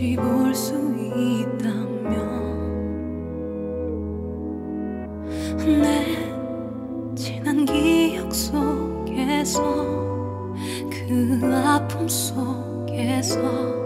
다시 볼 수 있다면 내 지난 기억 속에서 그 아픔 속에서